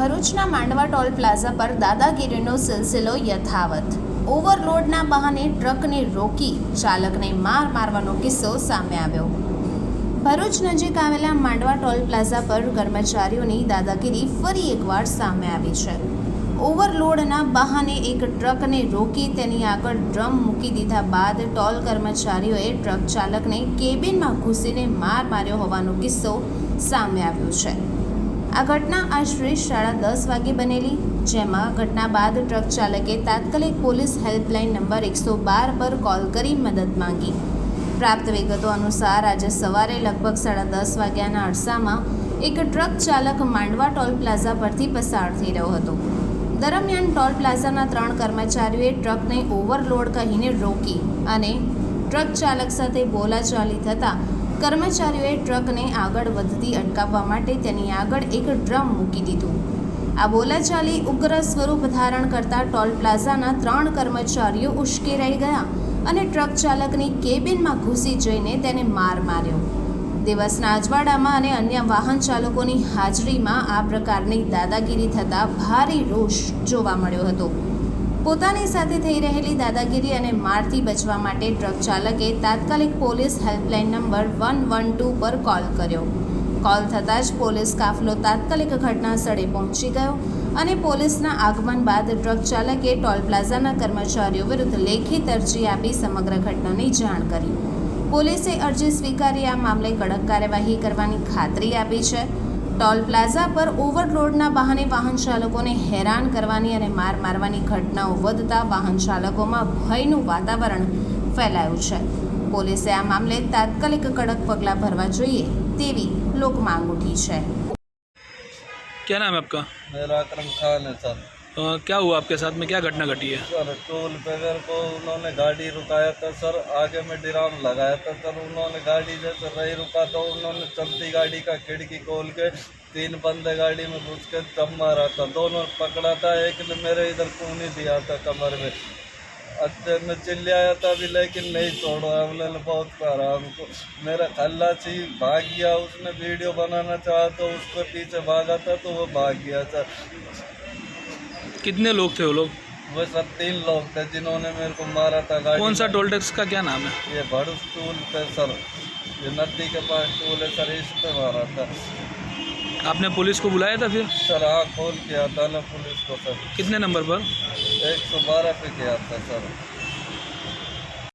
ભરૂચના માંડવા toll plaza પર દાદાગીરીનો સિલસિલો યથાવત. ઓવરલોડના બહાને ટ્રકને રોકી ચાલકને માર મારવાનો કિસ્સો સામે આવ્યો. ભરૂચ નજીક આવેલા માંડવા ટોલ પ્લાઝા પર કર્મચારીઓની દાદાગીરી ફરી એકવાર સામે આવી છે. ઓવરલોડના બહાને એક ટ્રકને રોકી તેની આગળ ડ્રમ મૂકી દીધા બાદ ટોલ કર્મચારીઓએ ટ્રક ચાલકને કેબિનમાં ઘૂસીને માર માર્યો હોવાનો કિસ્સો સામે આવ્યો છે. આ ઘટના આશરે સાડા દસ વાગે બનેલી. જેમાં ઘટના બાદ ટ્રક ચાલકે તાત્કાલિક પોલીસ હેલ્પલાઇન નંબર એકસો બાર પર કોલ કરી મદદ માંગી. પ્રાપ્ત વિગતો અનુસાર આજે સવારે લગભગ સાડા દસ વાગ્યાના અરસામાં એક ટ્રક ચાલક માંડવા ટોલ પ્લાઝા પરથી પસાર થઈ રહ્યો હતો. દરમિયાન ટોલ પ્લાઝાના ત્રણ કર્મચારીઓએ ટ્રકને ઓવરલોડ કહીને રોકી અને ટ્રક ચાલક સાથે બોલાચાલી થતાં કર્મચારીઓએ ટ્રકને આગળ વધતી અટકાવવા માટે તેની આગળ એક ડ્રમ મૂકી દીધું. આ બોલાચાલી ઉગ્ર સ્વરૂપ ધારણ કરતા ટોલ પ્લાઝાના ત્રણ કર્મચારીઓ ઉશ્કેરાઈ ગયા અને ટ્રક ચાલકની કેબિનમાં ઘૂસી જઈને તેને માર માર્યો. દિવસના અજવાડામાં અને અન્ય વાહન ચાલકોની હાજરીમાં આ પ્રકારની દાદાગીરી થતાં ભારે રોષ જોવા મળ્યો હતો. પોતાની સાથે થઈ રહેલી દાદાગીરી અને મારથી બચવા માટે ટ્રક ચાલકે તાત્કાલિક police helpline number one one two પર કોલ કર્યો. કોલ થતાં જ પોલીસ કાફલો તાત્કાલિક ઘટના સ્થળે પહોંચી ગયો અને પોલીસના આગમન બાદ ટ્રક ચાલકે ટોલ પ્લાઝાના કર્મચારીઓ વિરુદ્ધ લેખિત અરજી આપી સમગ્ર ઘટનાની જાણ કરી. પોલીસે અરજી સ્વીકારી, આ મામલે કડક કાર્યવાહી કરવાની ખાતરી આપી છે. ટોલ પ્લાઝા પર ઓવરલોડના બહાને વાહન ચાલકોને હેરાન કરવાની અને માર મારવાની ઘટનાઓ વધતા વાહન ચાલકોમાં ભયનું વાતાવરણ ફેલાયું છે. પોલીસે આ મામલે તાત્કાલિક કડક પગલાં ભરવા જોઈએ તેવી લોકમાંગ ઉઠી છે. ક્યાં નામ આપકા મેરા અકરમ ખાન સર अ, क्या हुआ आपके साथ में? क्या घटना घटी है? सर टोल पे को उन्होंने गाड़ी रुकाया था सर। आगे में डिराम लगाया था सर। उन्होंने गाड़ी जैसे नहीं रुका तो उन्होंने चलती गाड़ी का खिड़की खोल के तीन बंदे गाड़ी में घुस के दम मारा था। दोनों पकड़ा था एक ने मेरे इधर खूनी दिया था कमर में। अच्छे में चिल्लाया था भी लेकिन नहीं छोड़ा। उन्होंने बहुत करा हमको मेरा खल्लासी भाग गया। उसने वीडियो बनाना चाहा तो उसके पीछे भागा था तो वो भाग गया सर कितने लोग थे वो लोग वो सब तीन लोग थे जिन्होंने मेरे को मारा था गाड़ी कौन सा में। टोल टैक्स का क्या नाम है ये भरूच टूल पे सर ये नदी के पास टूल है सर इस पे मारा था आपने पुलिस को बुलाया था फिर सर आँख खोल किया था ना पुलिस को सर कितने नंबर पर एक सौ बारह पे किया था सर